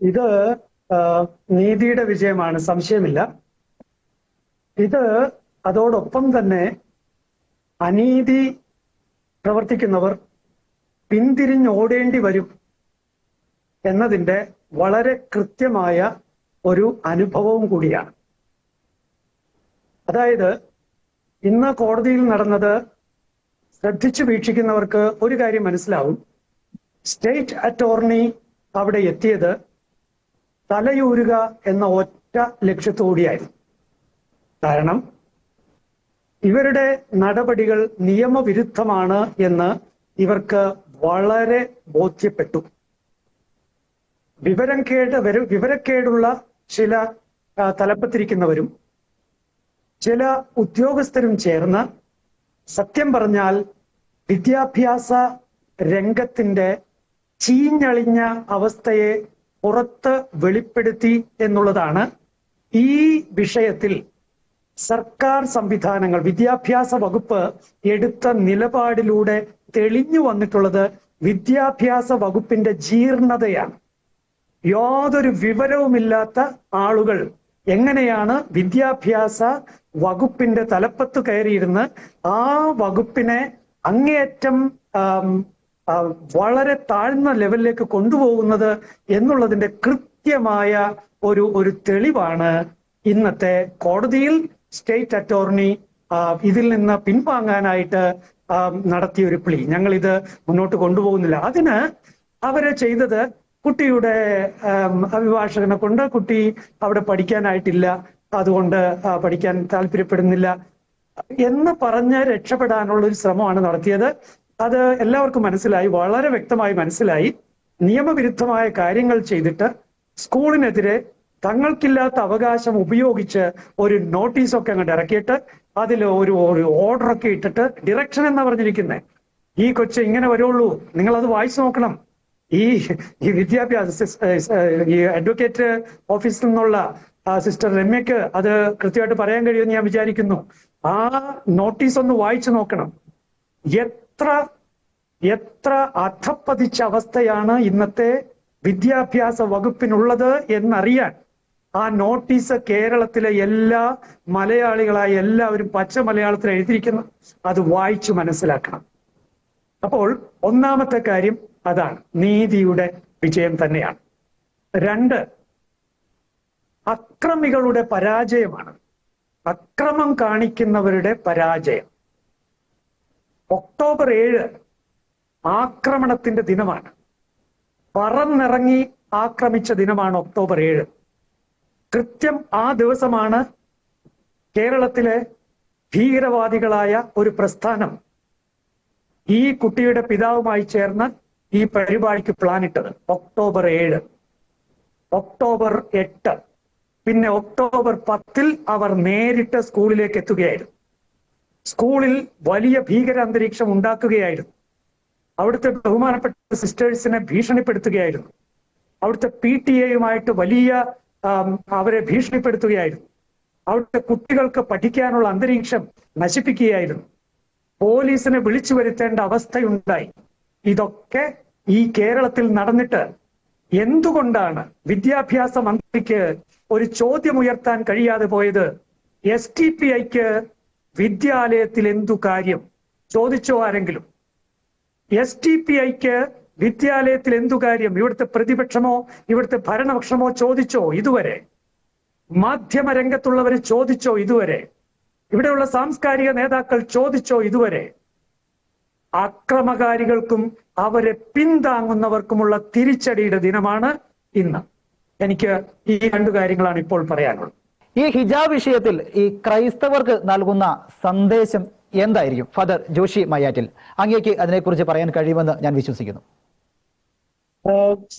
ഇത് നീതിയുടെ വിജയമാണ്. സംശയമില്ല. ഇത് അതോടൊപ്പം തന്നെ അനീതി പ്രവർത്തിക്കുന്നവർ പിന്തിരിഞ്ഞോടേണ്ടി വരും എന്നതിന്റെ വളരെ കൃത്യമായ ഒരു അനുഭവവും കൂടിയാണ്. അതായത് ഇന്ന് കോടതിയിൽ നടന്നത് ശ്രദ്ധിച്ചു വീക്ഷിക്കുന്നവർക്ക് ഒരു കാര്യം മനസ്സിലാവും. സ്റ്റേറ്റ് അറ്റോർണി അവിടെ എത്തിയത് തലയൂരുക എന്ന ഒറ്റ ലക്ഷ്യത്തോടെയായിരുന്നു കാരണം ഇവരുടെ നടപടികൾ നിയമവിരുദ്ധമാണ് എന്ന് ഇവർക്ക് വളരെ ബോധ്യപ്പെട്ടു. വിവരം കേട്ട് വരും വിവരക്കേടുള്ള ചില തലപ്പത്തിരിക്കുന്നവരും ചില ഉദ്യോഗസ്ഥരും ചേർന്ന് സത്യം പറഞ്ഞാൽ വിദ്യാഭ്യാസ രംഗത്തിന്റെ ചീഞ്ഞളിഞ്ഞ അവസ്ഥയെ പുറത്ത് വെളിപ്പെടുത്തി എന്നുള്ളതാണ് ഈ വിഷയത്തിൽ സർക്കാർ സംവിധാനങ്ങൾ വിദ്യാഭ്യാസ വകുപ്പ് എടുത്ത നിലപാടിലൂടെ തെളിഞ്ഞു വന്നിട്ടുള്ളത് വിദ്യാഭ്യാസ വകുപ്പിന്റെ ജീർണതയാണ്. യാതൊരു വിവരവുമില്ലാത്ത ആളുകൾ എങ്ങനെയാണ് വിദ്യാഭ്യാസ വകുപ്പിന്റെ തലപ്പത്ത് കയറിയിരുന്ന് ആ വകുപ്പിനെ അങ്ങേയറ്റം വളരെ താഴ്ന്ന ലെവലിലേക്ക് കൊണ്ടുപോകുന്നത് എന്നുള്ളതിന്റെ കൃത്യമായ ഒരു ഒരു തെളിവാണ് ഇന്നത്തെ കോടതിയിൽ സ്റ്റേറ്റ് അറ്റോർണി ഇതിൽ നിന്ന് പിൻവാങ്ങാനായിട്ട് നടത്തിയ ഒരു പ്ലീ. ഞങ്ങൾ ഇത് മുന്നോട്ട് കൊണ്ടുപോകുന്നില്ല. അതിന് അവരെ ചെയ്തത് കുട്ടിയുടെ അഭിഭാഷകനെ കൊണ്ട് കുട്ടി അവിടെ പഠിക്കാനായിട്ടില്ല. അതുകൊണ്ട് പഠിക്കാൻ താല്പര്യപ്പെടുന്നില്ല. എന്ന് പറഞ്ഞ് രക്ഷപ്പെടാനുള്ള ഒരു ശ്രമമാണ് നടത്തിയത്. അത് എല്ലാവർക്കും മനസ്സിലായി വളരെ വ്യക്തമായി മനസ്സിലായി. നിയമവിരുദ്ധമായ കാര്യങ്ങൾ ചെയ്തിട്ട് സ്കൂളിനെതിരെ തങ്ങൾക്കില്ലാത്ത അവകാശം ഉപയോഗിച്ച് ഒരു നോട്ടീസൊക്കെ അങ്ങോട്ട് ഇറക്കിയിട്ട് അതിൽ ഒരു ഒരു ഓർഡറൊക്കെ ഇട്ടിട്ട് ഡിറക്ഷൻ എന്നാ പറഞ്ഞിരിക്കുന്നത് ഈ കൊച്ച് ഇങ്ങനെ വരുള്ളൂ. നിങ്ങൾ അത് വായിച്ചു നോക്കണം. ഈ ഈ വിദ്യാഭ്യാസ ഈ അഡ്വക്കേറ്റ് ഓഫീസിൽ നിന്നുള്ള സിസ്റ്റർ രമ്യക്ക് അത് കൃത്യമായിട്ട് പറയാൻ കഴിയുമെന്ന് ഞാൻ വിചാരിക്കുന്നു. ആ നോട്ടീസ് ഒന്ന് വായിച്ചു നോക്കണം. എത്ര എത്ര അധപ്പതിച്ച അവസ്ഥയാണ് ഇന്നത്തെ വിദ്യാഭ്യാസ വകുപ്പിനുള്ളത് എന്നറിയാൻ ആ നോട്ടീസ് കേരളത്തിലെ എല്ലാ മലയാളികളായ എല്ലാവരും പച്ച മലയാളത്തിൽ എഴുതിയിരിക്കുന്നു. അത് വായിച്ചു മനസ്സിലാക്കണം. അപ്പോൾ ഒന്നാമത്തെ കാര്യം അതാണ്. നീതിയുടെ വിജയം തന്നെയാണ്. രണ്ട് അക്രമികളുടെ പരാജയമാണ്. അക്രമം കാണിക്കുന്നവരുടെ പരാജയം. ഒക്ടോബർ ഏഴ് ആക്രമണത്തിന്റെ ദിനമാണ്. പറന്നിറങ്ങി ആക്രമിച്ച ദിനമാണ് ഒക്ടോബർ ഏഴ്. കൃത്യം ആ ദിവസമാണ് കേരളത്തിലെ ഭീകരവാദികളായ ഒരു പ്രസ്ഥാനം ഈ കുട്ടിയുടെ പിതാവുമായി ചേർന്ന് ഈ പരിപാടിക്ക് പ്ലാനിട്ടത് ഒക്ടോബർ ഏഴ്. ഒക്ടോബർ എട്ട്. പിന്നെ ഒക്ടോബർ പത്തിൽ അവർ നേരിട്ട് സ്കൂളിലേക്ക് എത്തുകയായിരുന്നു. സ്കൂളിൽ വലിയ ഭീകര അന്തരീക്ഷം ഉണ്ടാക്കുകയായിരുന്നു. അവിടുത്തെ ബഹുമാനപ്പെട്ട സിസ്റ്റേഴ്സിനെ ഭീഷണിപ്പെടുത്തുകയായിരുന്നു. അവിടുത്തെ പി ടി എയുമായിട്ട് വലിയ അവരെ ഭീഷണിപ്പെടുത്തുകയായിരുന്നു. അവിടുത്തെ കുട്ടികൾക്ക് പഠിക്കാനുള്ള അന്തരീക്ഷം നശിപ്പിക്കുകയായിരുന്നു. പോലീസിനെ വിളിച്ചു വരുത്തേണ്ട അവസ്ഥയുണ്ടായി. ഇതൊക്കെ ഈ കേരളത്തിൽ നടന്നിട്ട് എന്തുകൊണ്ടാണ് വിദ്യാഭ്യാസ മന്ത്രിക്ക് ഒരു ചോദ്യം ഉയർത്താൻ കഴിയാതെ പോയത്? എസ് ടി പി ഐക്ക് വിദ്യാലയത്തിൽ എന്തു കാര്യം? ചോദിച്ചോ ആരെങ്കിലും? എസ് ടി പി ഐക്ക് വിദ്യാലയത്തിൽ എന്തു കാര്യം? ഇവിടുത്തെ പ്രതിപക്ഷമോ ഇവിടുത്തെ ഭരണപക്ഷമോ ചോദിച്ചോ ഇതുവരെ? മാധ്യമ രംഗത്തുള്ളവർ ചോദിച്ചോ ഇതുവരെ? ഇവിടെയുള്ള സാംസ്കാരിക നേതാക്കൾ ചോദിച്ചോ ഇതുവരെ? അക്രമകാരികൾക്കും അവരെ പിന്താങ്ങുന്നവർക്കുമുള്ള തിരിച്ചടിയുടെ ദിനമാണ് ഇന്ന്. എനിക്ക് ഈ രണ്ടു കാര്യങ്ങളാണ് ഇപ്പോൾ പറയാനുള്ളത്. ഈ ഹിജാബ് വിഷയത്തിൽ ഈ ക്രൈസ്തവർക്ക് നൽകുന്ന സന്ദേശം എന്തായിരിക്കും? ഫാദർ ജോഷി മയ്യാറ്റിൽ. അങ്ങേക്ക് അതിനെക്കുറിച്ച് പറയാൻ കഴിയുമെന്ന് ഞാൻ വിശ്വസിക്കുന്നു.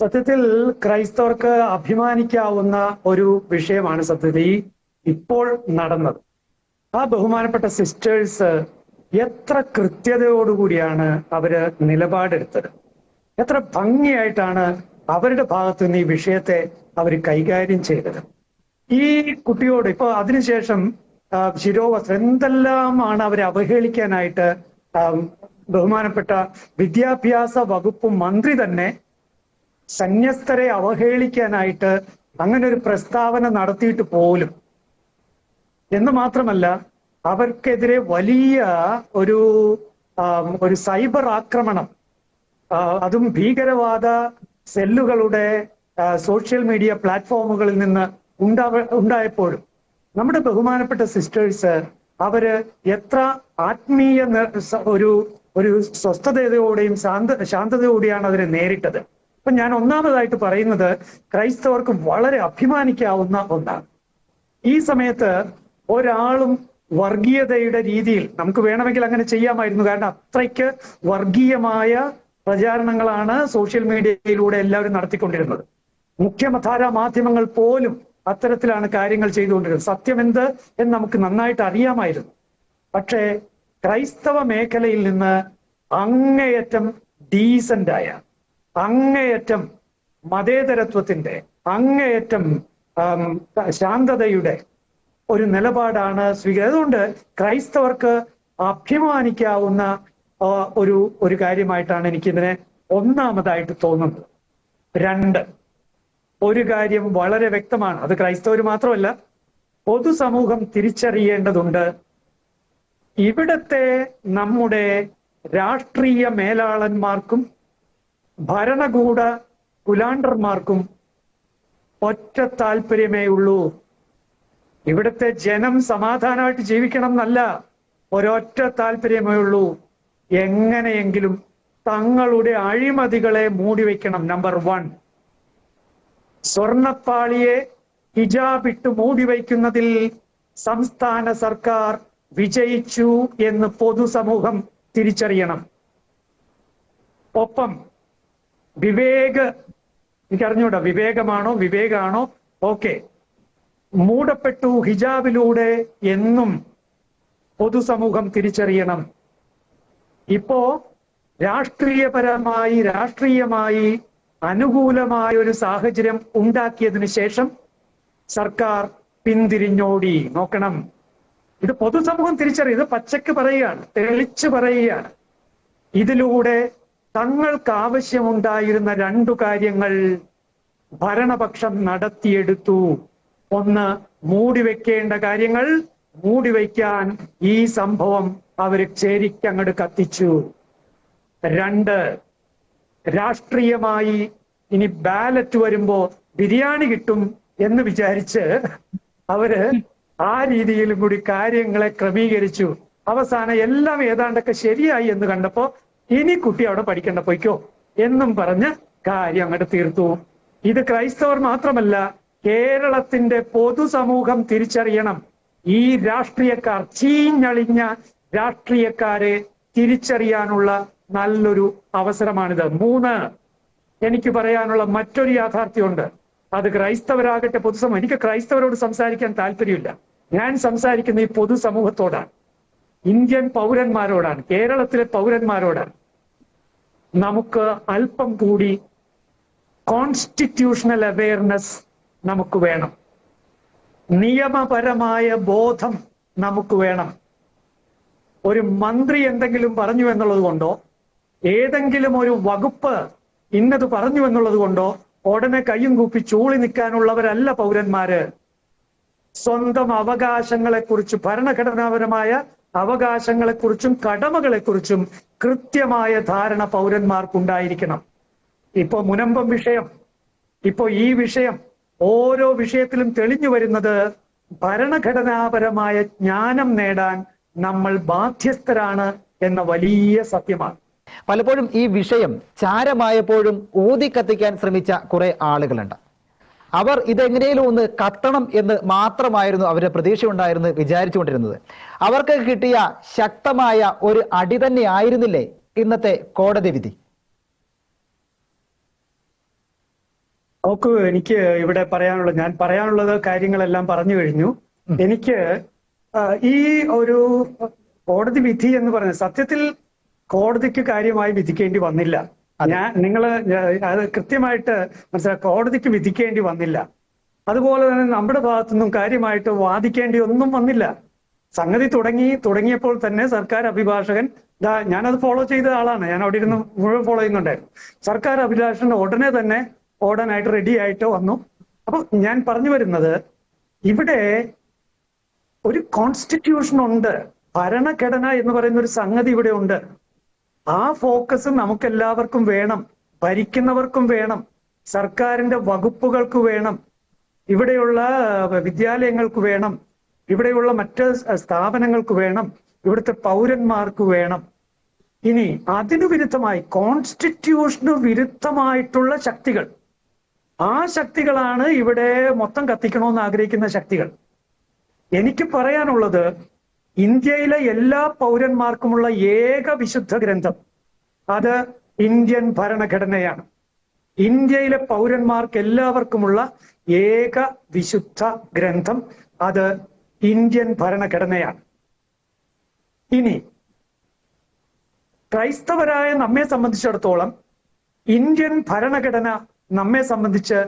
സത്യത്തിൽ ക്രൈസ്തവർക്ക് അഭിമാനിക്കാവുന്ന ഒരു വിഷയമാണ് സത്യത്തിൽ ഈ ഇപ്പോൾ നടന്നത്. ആ ബഹുമാനപ്പെട്ട സിസ്റ്റേഴ്സ് എത്ര കൃത്യതയോടുകൂടിയാണ് അവർ നിലപാടെടുത്തത്. എത്ര ഭംഗിയായിട്ടാണ് അവരുടെ ഭാഗത്തു നിന്ന് ഈ വിഷയത്തെ അവർ കൈകാര്യം ചെയ്തത്. ഈ കുട്ടിയോട് ഇപ്പൊ അതിനുശേഷം ശിരോവസ്ത്രം എന്തെല്ലാമാണ് അവരെ അവഹേളിക്കാനായിട്ട് ബഹുമാനപ്പെട്ട വിദ്യാഭ്യാസ വകുപ്പ് മന്ത്രി തന്നെ സന്യസ്തരെ അവഹേളിക്കാനായിട്ട് അങ്ങനെ ഒരു പ്രസ്താവന നടത്തിയിട്ട് പോലും. എന്ന് മാത്രമല്ല അവർക്കെതിരെ വലിയ ഒരു ഒരു സൈബർ ആക്രമണം അതും ഭീകരവാദ സെല്ലുകളുടെ സോഷ്യൽ മീഡിയ പ്ലാറ്റ്ഫോമുകളിൽ നിന്ന് ഉണ്ടാവ ഉണ്ടായപ്പോഴും നമ്മുടെ ബഹുമാനപ്പെട്ട സിസ്റ്റേഴ്സ് അവർ എത്ര ആത്മീയ ഒരു ഒരു സ്വസ്ഥതയോടെയും ശാന്ത ശാന്തതയോടെയാണ് അതിനെ നേരിട്ടത്. അപ്പൊ ഞാൻ ഒന്നാമതായിട്ട് പറയുന്നത് ക്രൈസ്തവർക്ക് വളരെ അഭിമാനിക്കാവുന്ന ഒന്നാണ്. ഈ സമയത്ത് ഒരാളും വർഗീയതയുടെ രീതിയിൽ നമുക്ക് വേണമെങ്കിൽ അങ്ങനെ ചെയ്യാമായിരുന്നു. കാരണം അത്രയ്ക്ക് വർഗീയമായ പ്രചാരണങ്ങളാണ് സോഷ്യൽ മീഡിയയിലൂടെ എല്ലാവരും നടത്തിക്കൊണ്ടിരുന്നത്. മുഖ്യധാരാ മാധ്യമങ്ങൾ പോലും അത്തരത്തിലാണ് കാര്യങ്ങൾ ചെയ്തുകൊണ്ടിരുന്നത്. സത്യം എന്ത് എന്ന് നമുക്ക് നന്നായിട്ട് അറിയാമായിരുന്നു. പക്ഷേ ക്രൈസ്തവ മേഖലയിൽ നിന്ന് അങ്ങേയറ്റം ഡീസന്റായ അങ്ങേയറ്റം മതേതരത്വത്തിന്റെ അങ്ങേയറ്റം ശാന്തതയുടെ ഒരു നിലപാടാണ് സ്വീകരിച്ചത് അതുകൊണ്ട് ക്രൈസ്തവർക്ക് അഭിമാനിക്കാവുന്ന ഒരു ഒരു കാര്യമായിട്ടാണ് എനിക്കിതിനെ ഒന്നാമതായിട്ട് തോന്നുന്നത്. രണ്ട് ഒരു കാര്യം വളരെ വ്യക്തമാണ്. അത് ക്രൈസ്തവർ മാത്രമല്ല പൊതുസമൂഹം തിരിച്ചറിയേണ്ടതുണ്ട്. ഇവിടത്തെ നമ്മുടെ രാഷ്ട്രീയ മേലാളന്മാർക്കും ഭരണകൂട കുലാണ്ടർമാർക്കും ഒറ്റ താല്പര്യമേ ഉള്ളൂ. ഇവിടുത്തെ ജനം സമാധാനമായിട്ട് ജീവിക്കണം എന്നല്ല ഒരൊറ്റ താല്പര്യമേ ഉള്ളൂ. എങ്ങനെയെങ്കിലും തങ്ങളുടെ അഴിമതികളെ മൂടിവെക്കണം നമ്പർ വൺ. സ്വർണപ്പാളിയെ ഹിജാബിട്ട് മൂടി വയ്ക്കുന്നതിൽ സംസ്ഥാന സർക്കാർ വിജയിച്ചു എന്ന് പൊതുസമൂഹം തിരിച്ചറിയണം. ഒപ്പം വിവേക എനിക്ക് അറിഞ്ഞൂടാ വിവേകമാണോ വിവേകാണോ? ഓക്കെ. മൂടപ്പെട്ടു ഹിജാബിലൂടെ എന്നും പൊതുസമൂഹം തിരിച്ചറിയണം. ഇപ്പോ രാഷ്ട്രീയപരമായി രാഷ്ട്രീയമായി അനുകൂലമായ ഒരു സാഹചര്യം ഉണ്ടാക്കിയതിനു ശേഷം സർക്കാർ പിന്തിരിഞ്ഞോടി. നോക്കണം. ഇത് പൊതുസമൂഹം തിരിച്ചറിയും. ഇത് പച്ചക്ക് പറയുകയാണ്. തെളിച്ചു പറയുകയാണ്. ഇതിലൂടെ തങ്ങൾക്ക് ആവശ്യമുണ്ടായിരുന്ന രണ്ടു കാര്യങ്ങൾ ഭരണപക്ഷം നടത്തിയെടുത്തു. ഒന്ന് മൂടിവെക്കേണ്ട കാര്യങ്ങൾ. മൂടിവെക്കാൻ ഈ സംഭവം അവർ ചേരിക്കങ്ങട് കത്തിച്ചു. രണ്ട് രാഷ്ട്രീയമായി ഇനി ബാലറ്റ് വരുമ്പോ ബിരിയാണി കിട്ടും എന്ന് വിചാരിച്ച് അവർ ആ രീതിയിലും കൂടി കാര്യങ്ങളെ ക്രമീകരിച്ചു. അവസാനം എല്ലാം ഏതാണ്ടൊക്കെ ശരിയായി എന്ന് കണ്ടപ്പോ ഇനി കുട്ടി അവിടെ പഠിക്കണ്ട പോയിക്കോ എന്നും പറഞ്ഞ് കാര്യം അങ്ങോട്ട് തീർത്തു. ഇത് ക്രൈസ്തവർ മാത്രമല്ല കേരളത്തിന്റെ പൊതുസമൂഹം തിരിച്ചറിയണം. ഈ രാഷ്ട്രീയക്കാർ ചീഞ്ഞളിഞ്ഞ രാഷ്ട്രീയക്കാരെ തിരിച്ചറിയാനുള്ള നല്ലൊരു അവസരമാണിത്. മൂന്ന് എനിക്ക് പറയാനുള്ള മറ്റൊരു യാഥാർത്ഥ്യമുണ്ട്. അത് ക്രൈസ്തവരാകട്ടെ പൊതുസമൂഹം. എനിക്ക് ക്രൈസ്തവരോട് സംസാരിക്കാൻ താല്പര്യമില്ല. ഞാൻ സംസാരിക്കുന്ന ഈ പൊതുസമൂഹത്തോടാണ്. ഇന്ത്യൻ പൗരന്മാരോടാണ്. കേരളത്തിലെ പൗരന്മാരോടാണ്. നമുക്ക് അല്പം കൂടി കോൺസ്റ്റിറ്റ്യൂഷണൽ അവയർനെസ് നമുക്ക് വേണം. നിയമപരമായ ബോധം നമുക്ക് വേണം. ഒരു മന്ത്രി എന്തെങ്കിലും പറഞ്ഞു എന്നുള്ളത് കൊണ്ടോ ഏതെങ്കിലും ഒരു വകുപ്പ് ഇന്നത് പറഞ്ഞു എന്നുള്ളത് കൊണ്ടോ ഉടനെ കയ്യും കൂപ്പി ചൂളി നിൽക്കാനുള്ളവരല്ല പൗരന്മാര്. സ്വന്തം അവകാശങ്ങളെക്കുറിച്ച് ഭരണഘടനാപരമായ അവകാശങ്ങളെക്കുറിച്ചും കടമകളെക്കുറിച്ചും കൃത്യമായ ധാരണ പൗരന്മാർക്കുണ്ടായിരിക്കണം. ഇപ്പൊ മുനമ്പം വിഷയം. ഇപ്പൊ ഈ വിഷയം ഓരോ വിഷയത്തിലും തെളിഞ്ഞു വരുന്നത് ഭരണഘടനാപരമായ ജ്ഞാനം നേടാൻ നമ്മൾ ബാധ്യസ്ഥരാണ് എന്ന വലിയ സത്യമാണ്. പലപ്പോഴും ഈ വിഷയം ചാരമായപ്പോഴും ഊതി കത്തിക്കാൻ ശ്രമിച്ച കുറെ ആളുകളുണ്ട്. അവർ ഇതെങ്ങനെയും ഒന്ന് കത്തണം എന്ന് മാത്രമായിരുന്നു അവരുടെ പ്രതീക്ഷ ഉണ്ടായിരുന്നു വിചാരിച്ചുകൊണ്ടിരുന്നത്. അവർക്ക് കിട്ടിയ ശക്തമായ ഒരു അടി തന്നെ ആയിരുന്നില്ലേ ഇന്നത്തെ കോടതി വിധി? നോക്കൂ എനിക്ക് ഇവിടെ പറയാനുള്ള ഞാൻ പറയാനുള്ളത് കാര്യങ്ങളെല്ലാം പറഞ്ഞു കഴിഞ്ഞു. എനിക്ക് ഈ ഒരു കോടതി വിധി എന്ന് പറഞ്ഞ സത്യത്തിൽ കോടതിക്ക് കാര്യമായി വിധിക്കേണ്ടി വന്നില്ല. ഞാൻ നിങ്ങൾ അത് കൃത്യമായിട്ട് മനസ്സിലാക്കുക കോടതിക്ക് വിധിക്കേണ്ടി വന്നില്ല. അതുപോലെ തന്നെ നമ്മുടെ ഭാഗത്തുനിന്നും കാര്യമായിട്ട് വാദിക്കേണ്ടി ഒന്നും വന്നില്ല. സംഗതി തുടങ്ങി തുടങ്ങിയപ്പോൾ തന്നെ സർക്കാർ അഭിഭാഷകൻ ഞാനത് ഫോളോ ചെയ്ത ആളാണ്. ഞാൻ അവിടെ ഇരുന്ന് മുഴുവൻ ഫോളോ ചെയ്യുന്നുണ്ടായിരുന്നു. സർക്കാർ അഭിഭാഷകൻ ഉടനെ തന്നെ ഓടാനായിട്ട് റെഡി ആയിട്ട് വന്നു. അപ്പൊ ഞാൻ പറഞ്ഞു വരുന്നത് ഇവിടെ ഒരു കോൺസ്റ്റിറ്റ്യൂഷൻ ഉണ്ട്. ഭരണഘടന എന്ന് പറയുന്ന ഒരു സംഗതി ഇവിടെ ഉണ്ട്. ആ ഫോക്കസ് നമുക്ക് എല്ലാവർക്കും വേണം ഭരിക്കുന്നവർക്കും വേണം സർക്കാരിന്റെ വകുപ്പുകൾക്ക് വേണം ഇവിടെയുള്ള വിദ്യാലയങ്ങൾക്ക് വേണം ഇവിടെയുള്ള മറ്റ് സ്ഥാപനങ്ങൾക്ക് വേണം ഇവിടുത്തെ പൗരന്മാർക്ക് വേണം. ഇനി അതിനു വിരുദ്ധമായി കോൺസ്റ്റിറ്റ്യൂഷന് വിരുദ്ധമായിട്ടുള്ള ശക്തികൾ. ആ ശക്തികളാണ് ഇവിടെ മൊത്തം കത്തിക്കണമെന്ന് ആഗ്രഹിക്കുന്ന ശക്തികൾ. എനിക്ക് പറയാനുള്ളത് ഇന്ത്യയിലെ എല്ലാ പൗരന്മാർക്കുമുള്ള ഏക വിശുദ്ധ ഗ്രന്ഥം അത് ഇന്ത്യൻ ഭരണഘടനയാണ്. ഇന്ത്യയിലെ പൗരന്മാർക്ക് എല്ലാവർക്കുമുള്ള ഏക വിശുദ്ധ ഗ്രന്ഥം അത് ഇന്ത്യൻ ഭരണഘടനയാണ്. ഇനി ക്രൈസ്തവരായ നമ്മെ സംബന്ധിച്ചിടത്തോളം ഇന്ത്യൻ ഭരണഘടന നമ്മെ സംബന്ധിച്ച്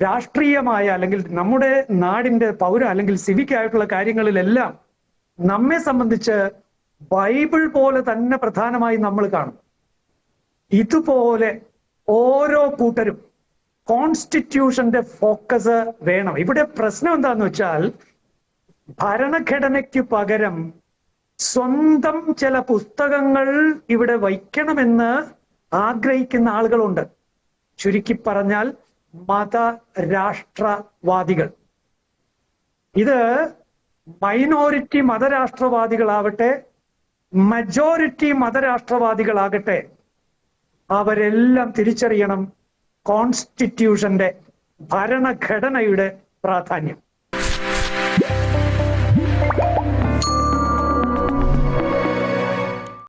രാഷ്ട്രീയമായ അല്ലെങ്കിൽ നമ്മുടെ നാടിന്റെ പൗര അല്ലെങ്കിൽ സിവിക് ആയിട്ടുള്ള കാര്യങ്ങളിലെല്ലാം നമ്മെ സംബന്ധിച്ച് ബൈബിൾ പോലെ തന്നെ പ്രധാനമായി നമ്മൾ കാണും. ഇതുപോലെ ഓരോ കൂട്ടരും കോൺസ്റ്റിറ്റ്യൂഷന്റെ ഫോക്കസ് വേണം. ഇവിടെ പ്രശ്നം എന്താന്ന് വെച്ചാൽ ഭരണഘടനയ്ക്ക് പകരം സ്വന്തം ചില പുസ്തകങ്ങൾ ഇവിടെ വയ്ക്കണമെന്ന് ആഗ്രഹിക്കുന്ന ആളുകളുണ്ട്. ചുരുക്കി പറഞ്ഞാൽ മത രാഷ്ട്രവാദികൾ ഇത് മൈനോറിറ്റി മതരാഷ്ട്രവാദികളാവട്ടെ മജോറിറ്റി മതരാഷ്ട്രവാദികളാകട്ടെ അവരെല്ലാം തിരിച്ചറിയണം കോൺസ്റ്റിറ്റ്യൂഷന്റെ ഭരണഘടനയുടെ പ്രാധാന്യം.